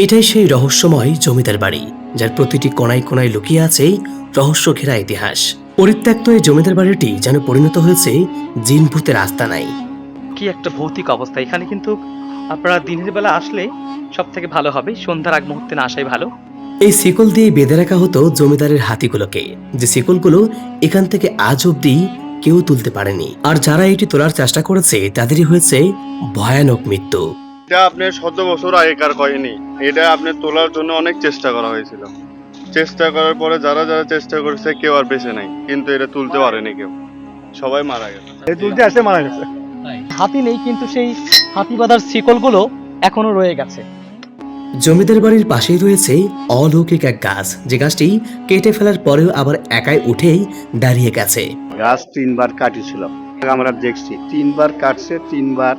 এটাই সেই রহস্যময় জমিদার বাড়ি যার প্রতিটি কোনায় কোনায় লুকিয়ে আছে রহস্য ঘেরা ইতিহাস। পরিত্যক্ত এই জমিদার বাড়িটি যেন পরিণত হয়েছে জিন ভূতের আস্তানায় কি একটা ভৌতিক অবস্থা। এখানে কিন্তু আপনারা দিনের বেলা আসলে সব থেকে ভালো হবে। সন্ধ্যার আগ মুহূর্তে না আসাই ভালো। এই শিকল দিয়ে বেঁধে রাখা হতো জমিদারের হাতিগুলোকে। যে শিকলগুলো এখান থেকে আজ অব্দি কেউ তুলতে পারেনি। আর যারা এটি তোলার চেষ্টা করেছে তাদেরই হয়েছে ভয়ানক মৃত্যু। এটা আপনার শত বছর আগেকার কয়নি। এটা আপনার তোলার জন্য অনেক চেষ্টা করা হয়েছিল। চেষ্টা করার পরে যারা যারা চেষ্টা করেছে কেউ আর বেঁচে নাই। কিন্তু এটা তুলতে পারেনি কেউ। সবাই মারা গেছে। এই তুলতে আসে মারা গেছে। হাতি নেই কিন্তু সেই হাতি বাঁধার শিকলগুলো এখনও রয়ে গেছে। জমিদার বাড়ির পাশেই রয়েছে অলৌকিক এক গাছ। যে গাছটি কেটে ফেলার পরেও আবার একাই উঠেই দাঁড়িয়ে গেছে। গাছ তিনবার কাটিছিল আমরা দেখছি তিনবার কাটছে তিনবার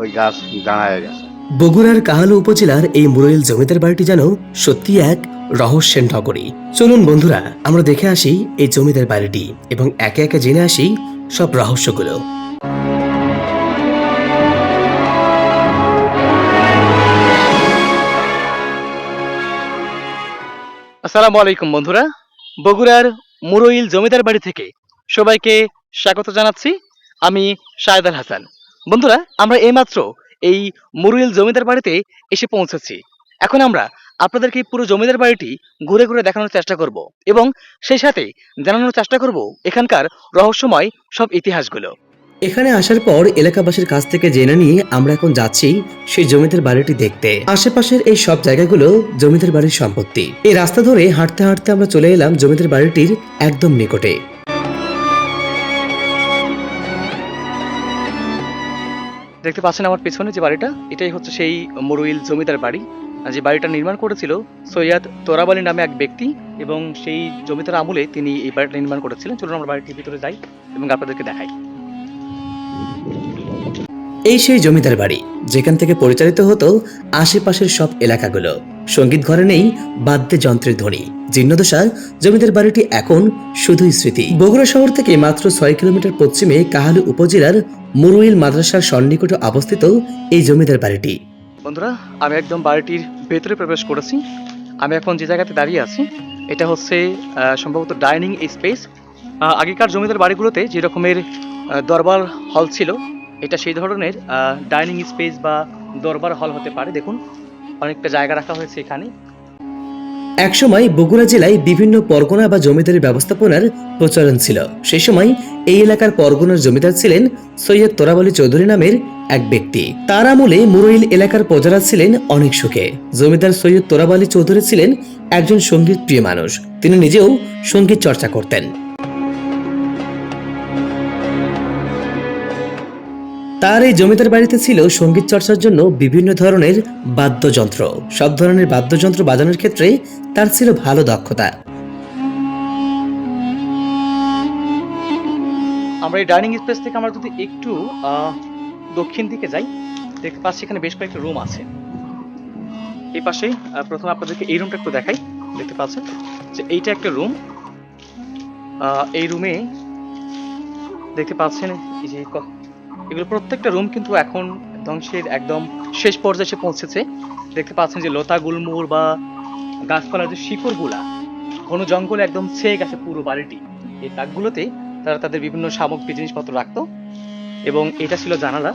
ওই গাছ দাঁড়ায় গেছে। বগুড়ার কাহালু উপজেলার এই মুরইল জমিদার বাড়িটি যেন সত্যি এক রহস্যের নগরী। চলুন বন্ধুরা আমরা দেখে আসি এই জমিদার বাড়িটি এবং একে একে জেনে আসি সব রহস্যগুলো। আসসালামু আলাইকুম বন্ধুরা বগুড়ার মুরইল জমিদার বাড়ি থেকে সবাইকে স্বাগত জানাচ্ছি। আমি শাহেদ আল হাসান। বন্ধুরা, আমরা এইমাত্র এই মুরইল জমিদার বাড়িতে এসে পৌঁছেছি। এখন আমরা আপনাদেরকে পুরো জমিদার বাড়িটি ঘুরে ঘুরে দেখানোর চেষ্টা করব এবং সেই সাথে জানানোর চেষ্টা করব এখানকার রহস্যময় সব ইতিহাসগুলো। এখানে আসার পর এলাকাবাসীর কাছ থেকে জেনে নিয়ে আমরা এখন যাচ্ছি সেই জমিদার বাড়িটি দেখতে। আশেপাশের এই সব জায়গাগুলো জমিদার বাড়ির সম্পত্তি। এই রাস্তা ধরে হাঁটতে হাঁটতে আমরা চলে এলাম জমিদার বাড়িটির একদম নিকটে। দেখতে পাচ্ছেন আমার পেছনে যে বাড়িটা, এটাই হচ্ছে সেই মরুইল জমিদার বাড়ি। যে বাড়িটা নির্মাণ করেছিল সৈয়াদ তোরাবালি নামে এক ব্যক্তি এবং সেই জমিদার আমলে তিনি এই বাড়িটা নির্মাণ করেছিলেন। চলুন আমরা বাড়িটির ভিতরে যাই এবং আপনাদেরকে দেখাই। এই সেই জমিদার বাড়ি, যেখান থেকে পরিচালিত হতো আশেপাশের সব এলাকাগুলো। সংগীত ঘরে নেই বাদ্যযন্ত্রের ধ্বনি। জীর্ণদশার জমিদার বাড়িটি এখন শুধুই স্মৃতি। বগুড়া শহর থেকে মাত্র ছয় কিলোমিটার পশ্চিমে কাহালু উপজেলার মুরুইল মাদ্রাসার সন্নিকটে অবস্থিত এই জমিদার বাড়িটি। বন্ধুরা, আমি একদম বাড়িটির ভেতরে প্রবেশ করেছি। আমি এখন যে জায়গাতে দাঁড়িয়ে আছি, এটা হচ্ছে সম্ভবত ডাইনিং স্পেস। আগেকার জমিদার বাড়িগুলোতে যে রকমের দরবার হল ছিল, এটা সেই ধরনের ডাইনিং স্পেস বা দরবার হল হতে পারে। দেখুন অনেকটা জায়গা রাখা হয়েছে এখানে। একসময় বগুড়া জেলায় বিভিন্ন পরগনা বা জমিদারি ব্যবস্থাপনার প্রচলন ছিল। সেই সময় এই এলাকার পরগনার জমিদার ছিলেন সৈয়দ তোরাবলী চৌধুরী নামের এক ব্যক্তি। তার আমলে মুরইল এলাকার প্রজারা ছিলেন অনেক সুখে। জমিদার সৈয়দ তোরাবালী চৌধুরী ছিলেন একজন সংগীত প্রিয় মানুষ। তিনি নিজেও সংগীত চর্চা করতেন। তার এই জমিদার বাড়িতে ছিল সংগীত চর্চার জন্য বিভিন্ন ধরনের বাদ্যযন্ত্র। সব ধরনের বাদ্যযন্ত্র বাজানোর ক্ষেত্রে তার ছিল ভালো দক্ষতা। আমরা এই ডাইনিং স্পেস থেকে আমরা যদি একটু দক্ষিণ দিকে যাই, দেখতে পাচ্ছি এখানে বেশ কয়েকটা রুম আছে। এই পাশে প্রথমে আপনাদেরকে এই রুমটা একটু দেখাই। দেখতে পাচ্ছেন যে এইটা একটা রুম। এই রুমে দেখতে পাচ্ছেন এই যে এগুলো প্রত্যেকটা রুম কিন্তু এখন ধ্বংসের একদম শেষ পর্যায়ে এসে পৌঁছেছে। দেখতে পাচ্ছেন যে লতা গুলমুর বা গাছপালার যে শিকড়গুলা, ঘন জঙ্গলে একদম ছেয়ে গেছে পুরো বাড়িটি। এই তাকগুলোতে তারা তাদের বিভিন্ন সামগ্রী জিনিসপত্র রাখতো এবং এটা ছিল জানালা।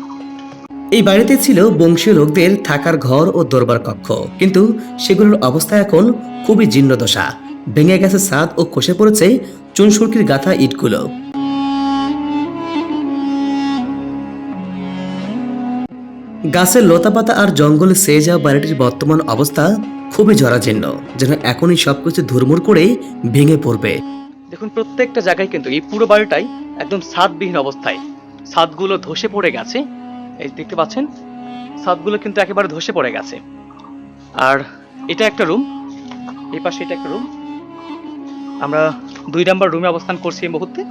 এই বাড়িতে ছিল বংশীয় লোকদের থাকার ঘর ও দরবার কক্ষ। কিন্তু সেগুলোর অবস্থা এখন খুবই জীর্ণদশা। ভেঙে গেছে ছাদ ও কষে পড়েছে চুনসুরকির গাথা ইটগুলো। গাছের লতাপাতা আর জঙ্গলে সেয়ে যাওয়া বাড়িটির বর্তমান অবস্থা খুবই জরাজীর্ণ, যেন এখনই সবকিছু ধুরমুর করে ভেঙে পড়বে। দেখুন, প্রত্যেকটা জায়গায় কিন্তু এই পুরো বাড়িটাই একদম ছাদবিহীন অবস্থায়। ছাদগুলো ধসে পড়ে গেছে। এই দেখতে পাচ্ছেন? ছাদগুলো কিন্তু একেবারে ধসে পড়ে গেছে। আর এটা একটা রুম। এই পাশে এটা একটা রুম। আমরা দুই নাম্বার রুমে অবস্থান করছি এই মুহূর্তে।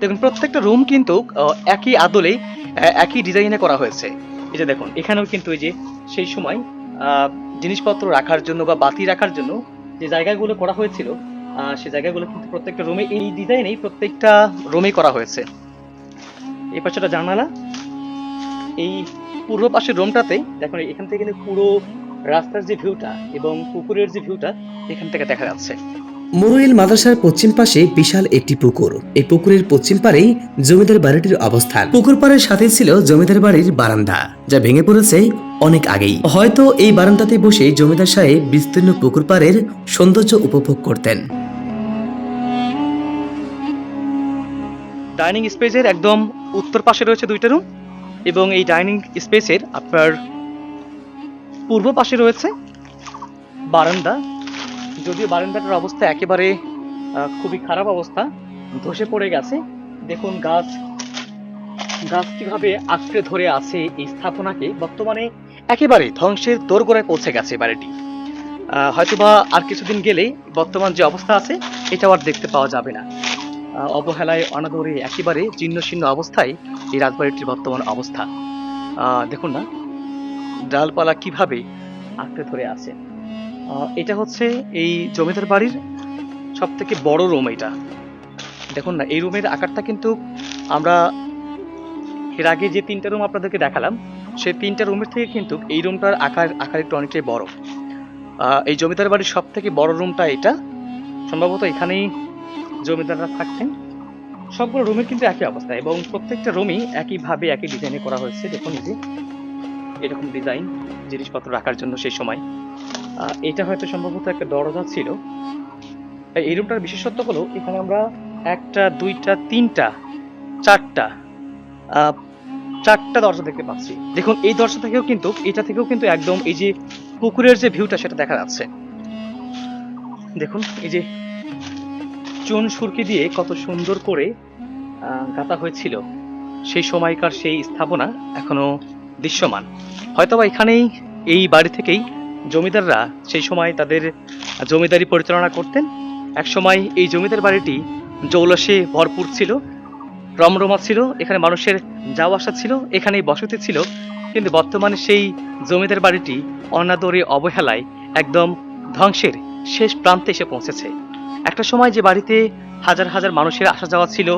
দেখুন, প্রত্যেকটা রুম কিন্তু একই আদলে একই ডিজাইনে করা হয়েছে। এই যে দেখুন, এখানেও কিন্তু এই যে সেই সময় জিনিসপত্র রাখার জন্য বা বাতি রাখার জন্য যে জায়গাগুলো করা হয়েছিল সে জায়গাগুলো কিন্তু প্রত্যেকটা রুমে এই ডিজাইনেই প্রত্যেকটা রুমে করা হয়েছে। এই পাশেটা জানালা, এই পূর্ব পাশের রুমটাতে দেখুন, এখান থেকে কিন্তু পুরো রাস্তার যে ভিউটা এবং পুকুরের যে ভিউটা এখান থেকে দেখা যাচ্ছে। মুরুইল মাদ্রাসার পশ্চিম পাশে বিশাল একটি পুকুর। এই পুকুরের পশ্চিম পারেই জমিদার বাড়িটির অবস্থান। পুকুর পাড়ের সাথে ছিল জমিদার বাড়ির বারান্দা, যা ভেঙে পড়েছে অনেক আগেই। হয়তো এই বারান্দাতে বসে জমিদার সাহেব বিস্তীর্ণ পুকুর পাড়ের সৌন্দর্য উপভোগ করতেন। ডাইনিং স্পেসের একদম উত্তর পাশে রয়েছে দুইটা রুম এবং এই ডাইনিং স্পেসের আপনার পূর্ব পাশে রয়েছে বারান্দা যদিও বারান্দাটার অবস্থা একেবারে খুবই খারাপ অবস্থা, ধসে পড়ে গেছে। দেখুন গাছ গাছ কীভাবে আঁকড়ে ধরে আছে এই স্থাপনাকে, বর্তমানে একেবারে ধ্বংসের দোরগোড়ায় পৌঁছে গেছে বাড়িটি। হয়তোবা আর কিছুদিন গেলেই বর্তমান যে অবস্থা আছে, এটাও আর দেখতে পাওয়া যাবে না। অবহেলায়, অনাদরে, একেবারে জীর্ণ শীর্ণ অবস্থায় এই রাজবাড়িটির বর্তমান অবস্থা। দেখুন না, ডালপালা কীভাবে আঁকড়ে ধরে আছে। এটা হচ্ছে এই জমিদার বাড়ির সব থেকে বড় রুম এটা। দেখুন না, এই রুমের আকারটা কিন্তু আমরা এর আগে যে তিনটা রুম আপনাদেরকে দেখালাম, সেই তিনটা রুমের থেকে কিন্তু এই রুমটার আকার আকার একটু অনেকটাই বড়। এই জমিদার বাড়ির সব থেকে বড় রুমটা এটা। সম্ভবত এখানেই জমিদাররা থাকতেন। সবগুলো রুমের কিন্তু একই অবস্থা এবং প্রত্যেকটা রুমই একইভাবে, একই ডিজাইনে করা হয়েছে। দেখুন যে, এরকম ডিজাইন জিনিসপত্র রাখার জন্য সেই সময়। এটা হয়তো সম্ভবত একটা দরজা ছিল। এই- রুমটার বিশেষত্ব হলো, এখানে আমরা একটা, দুইটা, তিনটা, চারটা চারটা দরজা দেখতে পাচ্ছি। দেখুন, এই দরজা থেকেও কিন্তু, এটা থেকেও কিন্তু একদম এই যে পুকুরের যে ভিউটা সেটা দেখা যাচ্ছে। দেখুন, এই যে চুন সুরকি দিয়ে কত সুন্দর করে গাঁথা হয়েছিল। সেই সময়কার সেই স্থাপনা এখনও দৃশ্যমান। হয়তোবা এখানেই, এই বাড়ি থেকেই জমিদাররা সেই সময় তাদের জমিদারি পরিচালনা করতেন। এক সময় এই জমিদার বাড়িটি জৌলসে ভরপুর ছিল, রমরমা ছিল, এখানে মানুষের যাওয়া আসা ছিল, এখানেই বসতি ছিল। কিন্তু বর্তমানে সেই জমিদার বাড়িটি অনাদরে অবহেলায় একদম ধ্বংসের শেষ প্রান্তে এসে পৌঁছেছে। একটা সময় যে বাড়িতে হাজার হাজার মানুষের আসা যাওয়া ছিল,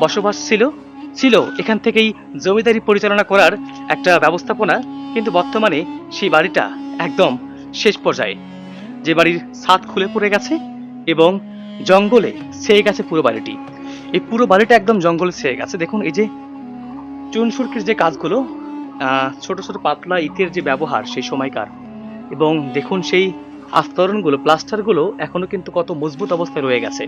বসবাস ছিল ছিল, এখান থেকেই জমিদারি পরিচালনা করার একটা ব্যবস্থাপনা কিন্তু বর্তমানে সেই বাড়িটা একদম শেষ পর্যায়ে। যে বাড়ির ছাদ খুলে পড়ে গেছে এবং জঙ্গলে ছেয়ে গেছে পুরো বাড়িটি। এই পুরো বাড়িটা একদম জঙ্গলে ছেয়ে গেছে। দেখুন, এই যে চুন সুরকির যে কাজগুলো ছোট ছোট পাতলা ইটের যে ব্যবহার সেই সময়কার এবং দেখুন সেই আস্তরণগুলো, প্লাস্টারগুলো এখনও কিন্তু কত মজবুত অবস্থায় রয়ে গেছে।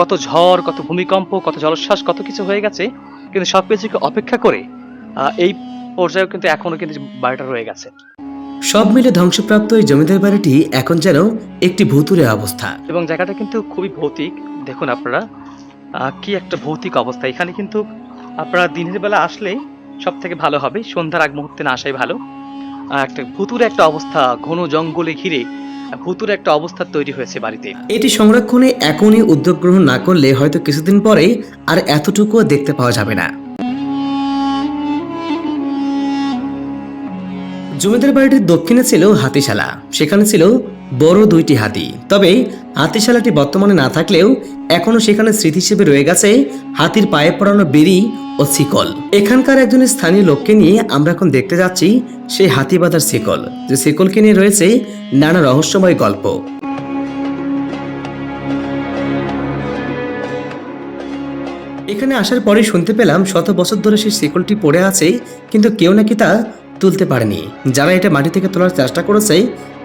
কত ঝড়, কত ভূমিকম্প, কত জলোচ্ছ্বাস, কত কিছু হয়ে গেছে। কিন্তু সব কিছুকে অপেক্ষা করে এই পর্যায়েও কিন্তু এখনও কিন্তু বাড়িটা রয়ে গেছে। সব মিলে ধ্বংসপ্রাপ্ত এই জমিদার বাড়িটি এখন যেন একটি ভুতুরে অবস্থা। এবং জায়গাটা কিন্তু খুবই ভৌতিক। দেখুন আপনারা কি একটা ভৌতিক অবস্থা। এখানে কিন্তু আপনারা দিনের বেলা আসলে সব থেকে ভালো হবে। সন্ধ্যার আগ মুহূর্তে না আসাই ভালো। একটা ভুতুরে একটা অবস্থা ঘন জঙ্গলে ঘিরে ভুতুরে একটা অবস্থা তৈরি হয়েছে বাড়িতে। এটি সংরক্ষণে এখনই উদ্যোগ গ্রহণ না করলে হয়তো কিছুদিন পরে আর এতটুকুও দেখতে পাওয়া যাবে না। জমিদার বাড়িটির দক্ষিণে ছিল হাতিশালা। সেখানে ছিল বড় দুইটি হাতি। তবে হাতিশালাটি বর্তমানে না থাকলেও এখনও সেখানে স্মৃতি হিসেবে রয়ে গেছে হাতির পায়ে পড়ানো বেরি ও শিকল। এখানকার একজন স্থানীয় লোককে নিয়ে আমরা এখন দেখতে যাচ্ছি সেই হাতি বাঁধার শিকল। যে শিকলকে নিয়ে রয়েছে নানা রহস্যময় গল্প। এখানে আসার পরে শুনতে পেলাম শত বছর ধরে সেই শিকলটি পড়ে আছে, কিন্তু কেউ নাকি তা তুলতে পারেনি। যারা এটা মাটি থেকে তোলার চেষ্টা করেছে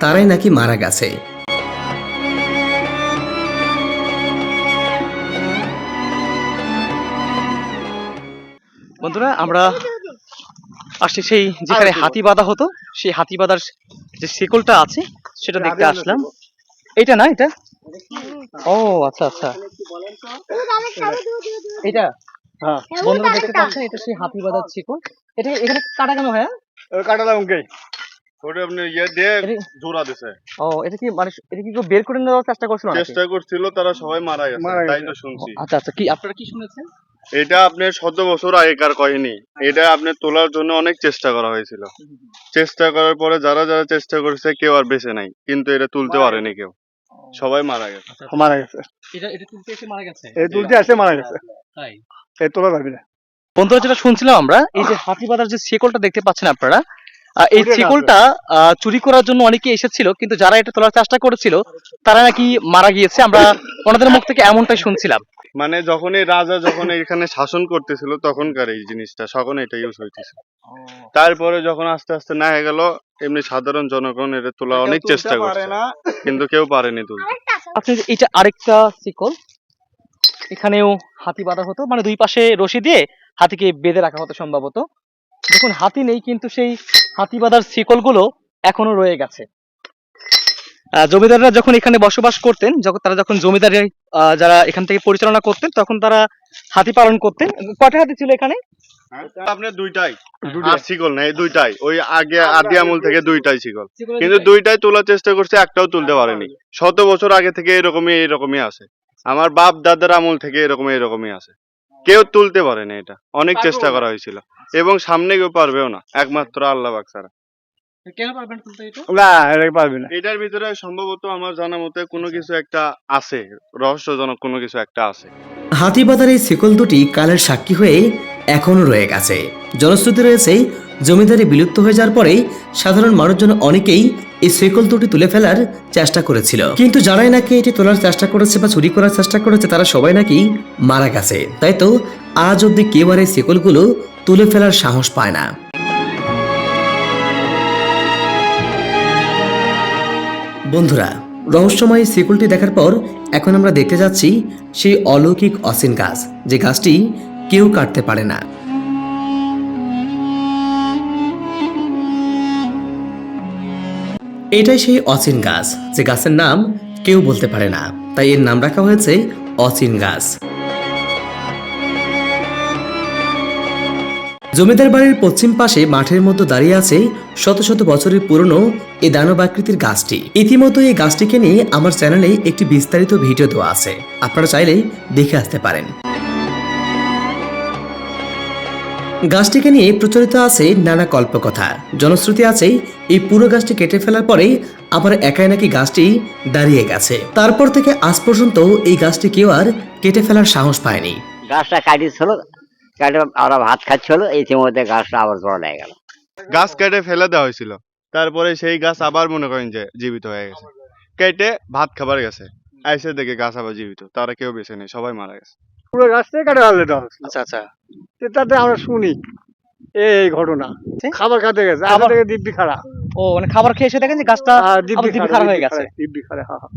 তারাই নাকি মারা গেছে। বন্ধুরা আমরা আসছি সেই যেখানে হাতি বাঁধা হতো সেই হাতি বাঁধার যে শিকলটা আছে সেটা দেখতে আসলাম। এটা না এটা? ও আচ্ছা আচ্ছা। এটা। হ্যাঁ বন্ধুরা দেখতে পাচ্ছেন এটা সেই হাতি বাঁধার শিকল। এটা এখানে কাটা কেন হয়? ওটা আপনি ইয়ে দিয়ে এটা- জোড়া দিছে। ও এটা কি মানে এটা কি কেউ বের করে নেওয়ার চেষ্টা করছিল চেষ্টা করছিল তারা সবাই মারা গেছে তাই তো শুনছি। আচ্ছা আচ্ছা কি আপনারা কি শুনেছেন? এটা আপনার শত বছর আগেকার কাহিনী। এটা আপনি তোলার জন্য অনেক চেষ্টা করা হয়েছিল। চেষ্টা করার পরে যারা যারা চেষ্টা করেছে কেউ আর বেঁচে নাই। কিন্তু এটা তুলতে পারেনি কেউ। সবাই মারা গেছে। মারা গেছে। এটা এটা তুলতে এসে মারা গেছে? এই তুলতে আসে মারা গেছে। তাই? এই তোলা যাবে না। বন্ধুরা যেটা শুনছিলাম আমরা এই যে হাতি বাঁধার যে শেকলটা দেখতে পাচ্ছেন আপনারা এই। শিকলটা আহ, চুরি করার জন্য অনেকে এসেছিল কিন্তু যারা এটা তোলার চেষ্টা করেছিল তারা নাকি মারা গিয়েছে। আমরা ওনাদের মুখ থেকে এমনটাই শুনছিলাম। মানে যখন এই রাজা যখন এখানে শাসন করতেছিল তখনকার এই জিনিসটা তখন এটা ইউজ হইতেছিল তারপরে যখন আস্তে আস্তে না হয়ে গেল এমনি সাধারণ জনগণ এটা তোলা অনেক চেষ্টা করছে। কিন্তু কেউ পারেনি তুলতে। আপনি এটা আরেকটা শিকল এখানেও হাতি বাঁধা হতো মানে দুই পাশে রশি দিয়ে হাতিকে বেঁধে রাখা হতো সম্ভবত। দেখুন হাতি নেই কিন্তু সেই হাতি বাঁধার শিকলগুলো এখনও রয়ে গেছে। জমিদাররা যখন এখানে বসবাস করতেন যখন তারা যখন জমিদারি যারা এখান থেকে পরিচালনা করতেন তখন তারা হাতি পালন করতেন। কটা হাতি ছিল এখানে? আপনার দুইটাই। আর শিকল না দুইটাই। ওই আগে আদি আমল থেকে দুইটাই শিকল। কিন্তু দুইটাই তোলার চেষ্টা করছে একটাও তুলতে পারেনি। শত বছর আগে থেকে এরকমই এরকমই আছে। আমার বাপ দাদার আমল থেকে এরকম এরকমই আছে। কেউ তুলতে পারেনি এটা। অনেক চেষ্টা করা হয়েছিল। এবং সামনে কেউ পারবেও না। একমাত্র আল্লাহ বাক ছাড়া। কেন পারবেন তুলতে এটা? না এটা পারবি না। এটার ভিতরে সম্ভবত আমার জানা মতে কোনো কিছু একটা আছে। রহস্যজনক কোনো কিছু একটা আছে। হাতিবাদার এই শিকল দুটি কালের সাক্ষী হয়ে এখনও রয়ে গেছে। জনশ্রুতি রয়েছে জমিদারি বিলুপ্ত হয়ে যাওয়ার পরে সাধারণ মানুষজন অনেকেই এই শিকল দুটি তুলে ফেলার চেষ্টা করেছিল। কিন্তু যারাই নাকি এটি তোলার চেষ্টা করেছে বা চুরি করার চেষ্টা করেছে, তারা সবাই নাকি মারা গেছে। তাই তো আজ অব্দি কেউ আর এই শিকলগুলো তুলে ফেলার সাহস পায় না। বন্ধুরা, রহস্যময় এই শিকলটি দেখার পর এখন আমরা দেখতে যাচ্ছি সেই অলৌকিক অসিন গাছ, যে গাছটি কেউ কাটতে পারে না। এটাই সেই অচিন গাছ, যে গাছের নাম কেউ বলতে পারে না। তাই এর নাম রাখা হয়েছে অচিন গাছ। জমিদার বাড়ির পশ্চিম পাশে মাঠের মধ্যে দাঁড়িয়ে আছে শত শত বছরের পুরনো এই দানব আকৃতির গাছটি। ইতিমধ্যে এই গাছটিকে নিয়ে আমার চ্যানেলে একটি বিস্তারিত ভিডিও দেওয়া আছে। আপনারা চাইলে দেখে আসতে পারেন। গাছটিকে নিয়ে প্রচলিত আছে নানা কল্পকথা। জনশ্রুতি আছে এই পুরো গাছটি কেটে ফেলার পরেই আবার একাই নাকি গাছটি দাঁড়িয়ে গেছে। তারপর থেকে আজ পর্যন্ত এই গাছটি কেউ আর কেটে ফেলার সাহস পায়নি। গাছটা কাটিয়েছিল কাটে ওরা ভাত খাচ্ছিল ইতিমধ্যে গাছটা আবার জড়া লেগে গেল। গাছ কেটে ফেলে দেওয়া হয়েছিল। তারপরে সেই গাছ আবার মনে করেন যে জীবিত হয়ে গেছে। কেটে ভাত খাবার গেছে। আইসে দেখে গাছ আবার জীবিত তারা কেউ বেঁচে নেই সবাই মারা গেছে। পুরো গাছটাই কাটা ফেলে দেওয়া আচ্ছা আচ্ছা। তাতে আমরা শুনি এই ঘটনা। খাবার খাতে গেছে আবার থেকে দিব্যি খারাপ ও মানে খাবার খেয়ে এসে দেখেন যে গাছটা দিব্যি খারাপ হয়ে গেছে। দিব্যি খারাপ হ্যাঁ হ্যাঁ।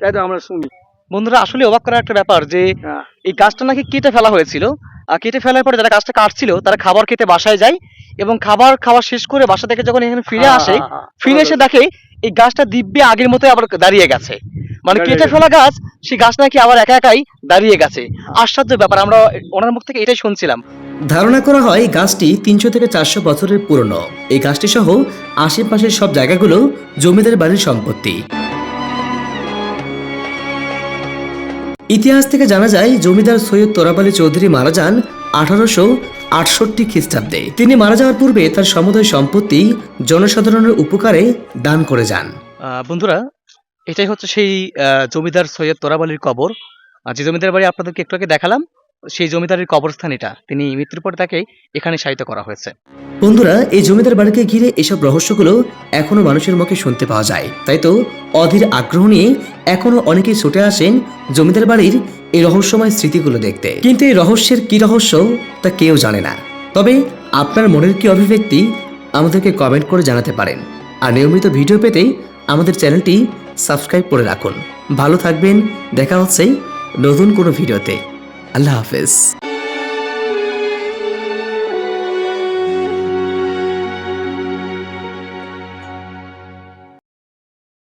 তাই তো আমরা শুনি। বন্ধুরা আসলে অবাক করার একটা ব্যাপার যে হ্যাঁ। এই গাছটা নাকি কেটে ফেলা হয়েছিল। আর কেটে ফেলার পরে যারা গাছটা কাটছিল তারা খাবার খেতে বাসায় যায় এবং খাবার খাওয়া শেষ করে বাসা থেকে যখন এখানে ফিরে হ্যাঁ, আসে হ্যাঁ, হ্যাঁ। ফিরে এসে দেখে এই গাছটা দিব্যি আগের মতোই আবার দাঁড়িয়ে গেছে। মানে কেটে ফেলা গাছ। সেই গাছ নাকি আবার একা একাই দাঁড়িয়ে গেছে। আশ্চর্য ব্যাপার আমরা ওনার মুখ থেকে এটাই শুনছিলাম। ধারণা করা হয় গাছটি তিনশো থেকে চারশো বছরের পুরনো। এই গাছটি সহ আশেপাশের সব জায়গাগুলো জমিদার বাড়ির সম্পত্তি। ইতিহাস থেকে জানা যায় জমিদার সৈয়দ তোরাব আলী চৌধুরী মারা যান আঠারোশো আটষট্টি খ্রিস্টাব্দে। তিনি মারা যাওয়ার পূর্বে তার সমুদয় সম্পত্তি জনসাধারণের উপকারে দান করে যান। বন্ধুরা এটাই হচ্ছে সেই জমিদার সৈয়দ তোরাবালির কবর। যে জমিদার বাড়ি আপনাদেরকে একটু আগে দেখালাম, সেই জমিদারের কবরস্থান এটা। তিনি মৃত্যুর পর তাকে এখানে শায়িত করা হয়েছে। বন্ধুরা, এই জমিদার বাড়িকে ঘিরে এসব রহস্যগুলো এখনও মানুষের মুখে শুনতে পাওয়া যায়। তাই তো, অধীর আগ্রহ নিয়ে এখনও অনেকেই ছুটে আসেন জমিদার বাড়ির এই রহস্যময় স্মৃতিগুলো দেখতে। কিন্তু এই রহস্যের কি রহস্য, তা কেউ জানে না। তবে আপনার মনের কি অভিব্যক্তি, আমাদেরকে কমেন্ট করে জানাতে পারেন। আর নিয়মিত ভিডিও পেতে আমাদের চ্যানেলটি সাবস্ক্রাইব করে রাখুন। ভালো থাকবেন দেখা হচ্ছে নতুন কোনো ভিডিওতে। আল্লাহ হাফেজ।